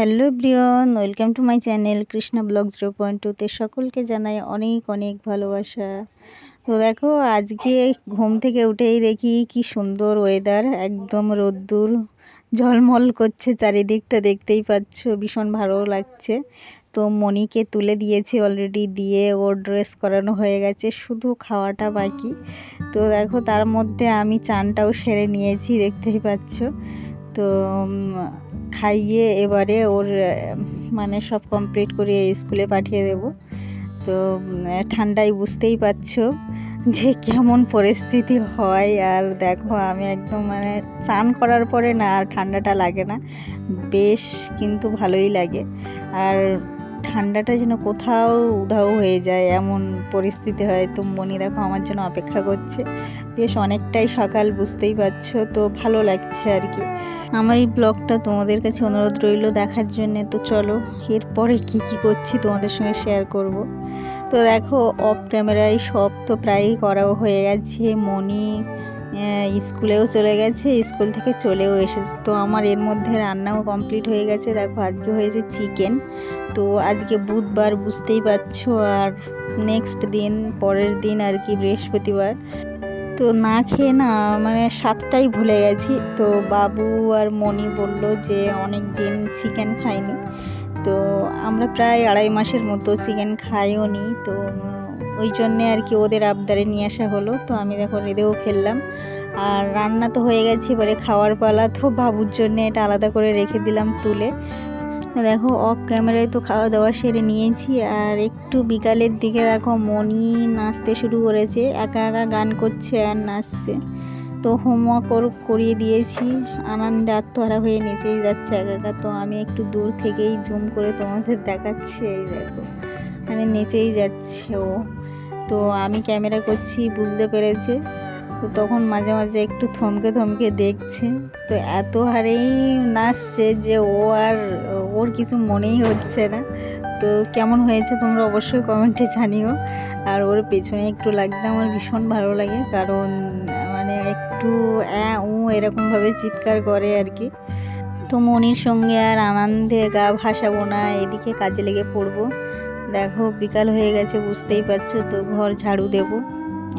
Hello Brian welcome to my channel Krishna blog zero point টুতে। সকলকে জানাই অনেক অনেক ভালোবাসা। তো দেখো, আজকে ঘুম থেকে উঠেই দেখি কি সুন্দর ওয়েদার একদম রোদ্দুর, ঝলমল করছে চারিদিকটা, দেখতেই পাচ্ছ, ভীষণ ভালো লাগছে। তো মনিকে তুলে দিয়েছি অলরেডি দিয়ে ওর ড্রেস করানো হয়ে গেছে, শুধু খাওয়াটা বাকি। তো দেখো, তার মধ্যে আমি চানটাও সেরে নিয়েছি, দেখতেই পাচ্ছ। তো খাইয়ে এবারে ওর মানে সব কমপ্লিট করে স্কুলে পাঠিয়ে দেব। তো ঠান্ডায় বুঝতেই পারছ যে কেমন পরিস্থিতি হয়। আর দেখো, আমি একদম মানে চান করার পরে না আর ঠান্ডাটা লাগে না। বেশ কিন্তু ভালোই লাগে। আর ঠান্ডাটা যেন কোথাও উধাও হয়ে যায়, এমন পরিস্থিতি হয়। তো মনি দেখো আমার জন্য অপেক্ষা করছে। বেশ অনেকটাই সকাল, বুঝতেই পারছ? তো ভালো লাগছে আর কি। আমার এই ব্লগটা তোমাদের কাছে অনুরোধ রইল দেখার জন্য। তো চলো, এরপরে কি কি করছি তোমাদের সঙ্গে শেয়ার করব। তো দেখো অফ ক্যামেরায় সব তো প্রায়ই করাও হয়ে গেছে। মনি স্কুলেও চলে গেছে, স্কুল থেকে চলেও এসেছে। তো আমার এর মধ্যে রান্নাও কমপ্লিট হয়ে গেছে। দেখো, আজকে হয়েছে চিকেন তো আজকে বুধবার বুঝতেই পারছ, আর নেক্সট দিন, পরের দিন আর কি বৃহস্পতিবার। তো না খেয়ে না মানে সাতটাই ভুলে গেছি। তো বাবু আর মনি বলল যে অনেক দিন চিকেন খাইনি। তো আমরা প্রায় আড়াই মাসের মতো চিকেন খাইও নি। তো ওই জন্যে আর কি ওদের আবদারে নিয়ে আসা হলো। তো আমি দেখো রেঁধেও ফেললাম। আর রান্না তো হয়ে গেছে এবারে খাওয়ার পালা। তো বাবুর জন্যে এটা আলাদা করে রেখে দিলাম তুলে। দেখো অফ ক্যামেরায় তো খাওয়া দাওয়া সেরে নিয়েছি। আর একটু বিকালের দিকে দেখো মনি নাচতে শুরু করেছে। একা একা গান করছে আর নাচছে। তো হোমওয়ার্ক করিয়ে দিয়েছি। আনন্দে আত্মহারা হয়ে নেচেই যাচ্ছে একা একা। তো আমি একটু দূর থেকেই জুম করে তোমাদের দেখাচ্ছি, এই দেখো। মানে নেচেই যাচ্ছে ও। তো আমি ক্যামেরা করছি, বুঝতে পেরেছে। তো তখন মাঝে মাঝে একটু থমকে থমকে দেখছে। তো এত হারেই নাচছে যে ও আর, ওর কিছু মনেই হচ্ছে না। তো কেমন হয়েছে তোমরা অবশ্যই কমেন্টে জানিও। আর ওর পেছনে একটু লাগতে আমার ভীষণ ভালো লাগে, কারণ মানে একটু ও এরকমভাবে চিৎকার করে আর কি। তো মনির সঙ্গে আর আনন্দে গা ভাসাবো না, এদিকে কাজে লেগে পড়ব। দেখো, বিকাল হয়ে গেছে, বুঝতেই পারছ, তো ঘর ঝাড়ু দেবো।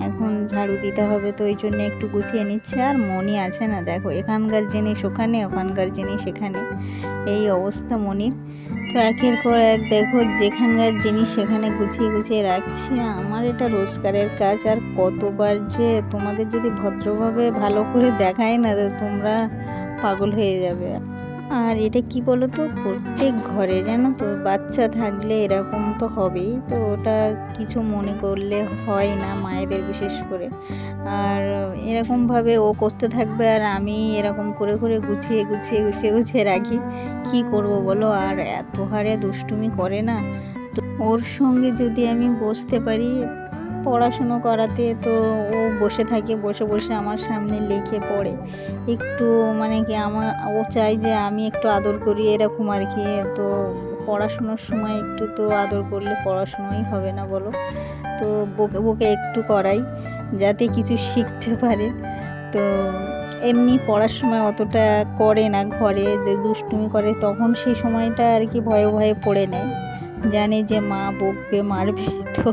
এখন ঝাড়ু দিতে হবে, তো ওই জন্য একটু গুছিয়ে নিচ্ছে। আর মনি আছে না, দেখো এখানকার জিনিস ওখানে, ওখানকার জিনিস এখানে। এই অবস্থা মনির তো একের পর এক দেখো যেখানকার জিনিস সেখানে গুছিয়ে গুছিয়ে রাখছি। আমার এটা রোজগারের কাজ, আর কতবার যে তোমাদের যদি ভদ্রভাবে ভালো করে দেখায় না, তো তোমরা পাগল হয়ে যাবে। আর এটা কি বলো তো প্রত্যেক ঘরে জানো তো, বাচ্চা থাকলে এরকম তো হবেই। তো ওটা কিছু মনে করলে হয় না মায়েদের বিশেষ করে। আর এরকমভাবে ও করতে থাকবে আর আমি এরকম করে করে গুছিয়ে গুছিয়ে গুছিয়ে গুছিয়ে রাখি। কি করব বলো? আর এত হারে দুষ্টুমি করে না। তো ওর সঙ্গে যদি আমি বসতে পারি পড়াশুনো করাতে তো ও বসে থাকে, বসে বসে আমার সামনে লিখে পড়ে। একটু মানে কি আমার, ও চাই যে আমি একটু আদর করি এরকম আর কি, তো পড়াশুনোর সময় একটু তো আদর করলে পড়াশুনোই হবে না বলো। তো বকে বকে একটু করাই, যাতে কিছু শিখতে পারে। তো এমনি পড়ার সময় অতটা করে না ঘরে, দুষ্টুমি করে, তখন সেই সময়টা আর কি ভয়ে ভয়ে পড়ে নেয়। জানে যে মা বকবে, মারবে, তো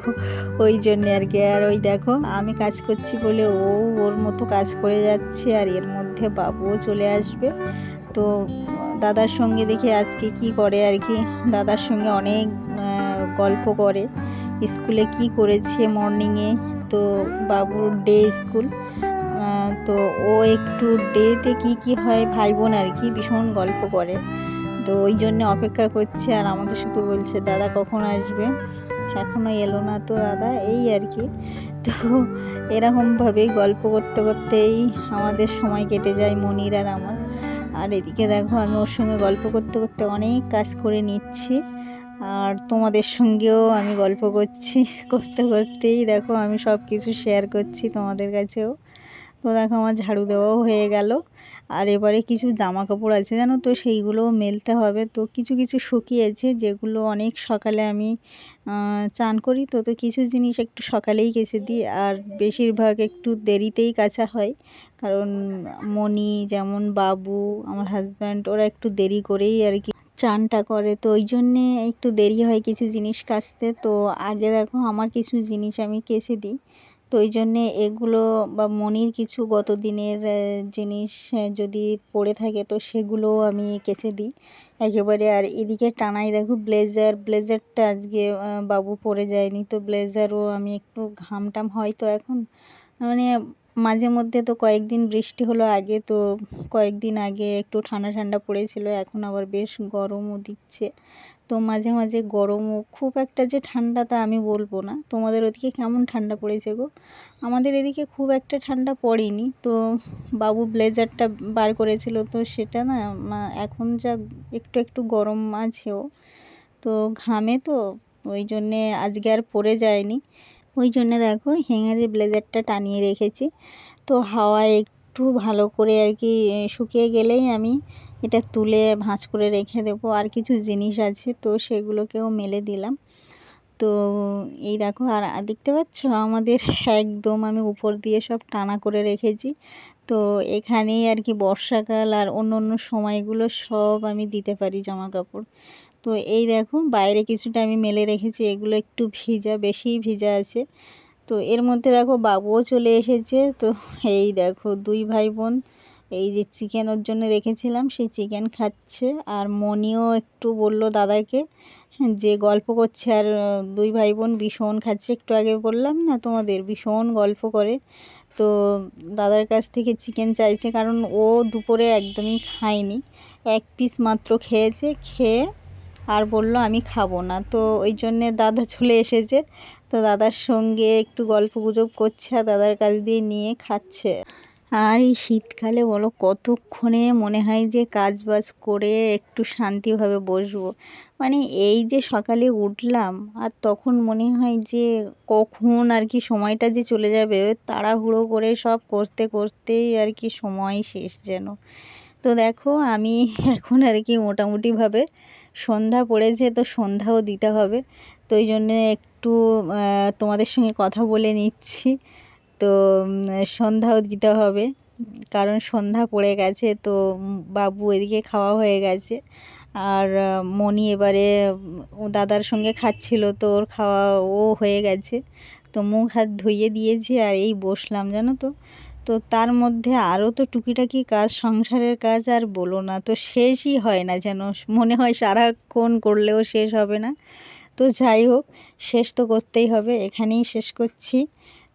ওই জন্যে আর কি। আর ওই দেখো, আমি কাজ করছি বলে ও ওর মতো কাজ করে যাচ্ছে আর এর মধ্যে বাবুও চলে আসবে। তো দাদার সঙ্গে দেখি আজকে কি করে আর কি। দাদার সঙ্গে অনেক গল্প করে। স্কুলে কি করেছে মর্নিংয়ে তো বাবুর ডে স্কুল তো ও একটু ডেতে কি কি হয় ভাই বোন আর কি ভীষণ গল্প করে। তো ওই জন্য অপেক্ষা করছে আর আমাকে শুধু বলছে, দাদা কখন আসবে? এখনও এলো না তো দাদা, এই আর কি। তো এরকমভাবেই গল্প করতে করতেই আমাদের সময় কেটে যায় মনির আর আমার। আর এদিকে দেখো, আমি ওর সঙ্গে গল্প করতে করতে অনেক কাজ করে নিচ্ছি। আর তোমাদের সঙ্গেও আমি গল্প করছি। করতে করতেই দেখো, আমি সব কিছু শেয়ার করছি তোমাদের কাছেও। তো দেখো আমার ঝাড়ু দেওয়াও হয়ে গেল। আর এবারে কিছু জামা কাপড় আছে, জানো তো? সেইগুলোও মেলতে হবে। তো কিছু কিছু শুকিয়েছে, যেগুলো অনেক সকালে আমি চান করি। তো তো কিছু জিনিস একটু সকালেই কেচে দিই। আর বেশিরভাগ একটু দেরিতেই কাচা হয়। কারণ মনি যেমন বাবু, আমার হাজব্যান্ড ওরা একটু দেরি করেই আর কি চানটা করে। তো ওই জন্যে একটু দেরি হয় কিছু জিনিস কাচতে। তো আগে দেখো, আমার কিছু জিনিস আমি কেচে দিই। তো ওই জন্যে এগুলো বা মনির কিছু গত দিনের জিনিস যদি পড়ে থাকে তো সেগুলো আমি কেচে দিই। একেবারে আর এদিকে টানাই, দেখো ব্লেজার, ব্লেজারটা আজকে বাবু পরে যায়নি তো ব্লেজারও আমি একটু ঘাম টাম হয় তো এখন। মানে মাঝে মধ্যে তো কয়েকদিন বৃষ্টি হলো আগে তো কয়েকদিন আগে একটু ঠান্ডা ঠান্ডা পড়েছিল, এখন আবার বেশ গরমও দিচ্ছে। তো মাঝে মাঝে গরমও খুব একটা যে ঠান্ডা তা আমি বলব না। তোমাদের ওদিকে কেমন ঠান্ডা পড়েছে গো? আমাদের এদিকে খুব একটা ঠান্ডা পড়েনি। তো বাবু ব্লেজারটা বার করেছিল, তো সেটা না এখন যা একটু একটু গরম আছেও তো ঘামে তো, ওই জন্যে আজকে আর পরে যায়নি। ওই জন্যে দেখো হ্যাঙ্গারে ব্লেজারটা টানিয়ে রেখেছি। তো হাওয়ায় একটু ভালো করে আর কি শুকিয়ে গেলেই আমি এটা তুলে ভাঁজ করে রেখে দেবো, আর কিছু জিনিস আছে, তো সেগুলোকেও মেলে দিলাম। তো এই দেখো, আর দেখতে পাচ্ছ? আমাদের একদম আমি উপর দিয়ে সব টানা করে রেখেছি। তো এখানেই আর কি বর্ষাকাল আর অন্য অন্য সময়গুলো সব আমি দিতে পারি জামা কাপড় তো এই দেখো, বাইরে কিছুটা আমি মেলে রেখেছি, এগুলো একটু ভিজা বেশি ভিজা আছে। তো এর মধ্যে দেখো, বাবুও চলে এসেছে। তো এই দেখো, দুই ভাই বোন এই যে চিকেন ওর জন্য রেখেছিলাম, সেই চিকেন খাচ্ছে। আর মনিও একটু বলল দাদাকে যে গল্প করছে আর দুই ভাই বোন ভীষণ খাচ্ছে। একটু আগে বললাম না তোমাদের, ভীষণ গল্প করে। তো দাদার কাছ থেকে চিকেন চাইছে, কারণ ও দুপুরে একদমই খায়নি। এক পিস মাত্র খেয়েছে, খেয়ে আর বলল, আমি খাব না। তো ওই জন্যে দাদা চলে এসেছে। তো দাদার সঙ্গে একটু গল্প গুজব করছে আর দাদার কাছ দিয়ে নিয়ে খাচ্ছে। আর এই শীতকালে বলো, কতক্ষণে মনে হয় যে কাজ বাজ করে একটু শান্তিভাবে বসবো? মানে এই যে সকালে উঠলাম, আর তখন মনে হয় যে কখন আর কি সময়টা যে চলে যাবে তাড়াহুড়ো করে সব করতে করতেই আর কি সময় শেষ যেন। তো দেখো, আমি এখন আর কি মোটামুটিভাবে সন্ধ্যা পড়েছে, তো সন্ধ্যাও দিতে হবে। তো ওই জন্যে একটু তোমাদের সঙ্গে কথা বলে নিচ্ছি। তো সন্ধ্যাও দিতে হবে। কারণ সন্ধ্যা পড়ে গেছে, তো বাবু এদিকে খাওয়া হয়ে গেছে। আর মনি এবারে দাদার সঙ্গে খাচ্ছিল, তো ওর খাওয়া ও হয়ে গেছে। তো মুখ হাত ধুইয়ে দিয়েছি আর এই বসলাম, জানো তো। তো তার মধ্যে আরও তো টুকিটাকি কাজ, সংসারের কাজ আর বলো না, তো শেষই হয় না যেন। মনে হয় সারাক্ষণ করলেও শেষ হবে না। তো যাই হোক, শেষ তো করতেই হবে, এখানেই শেষ করছি।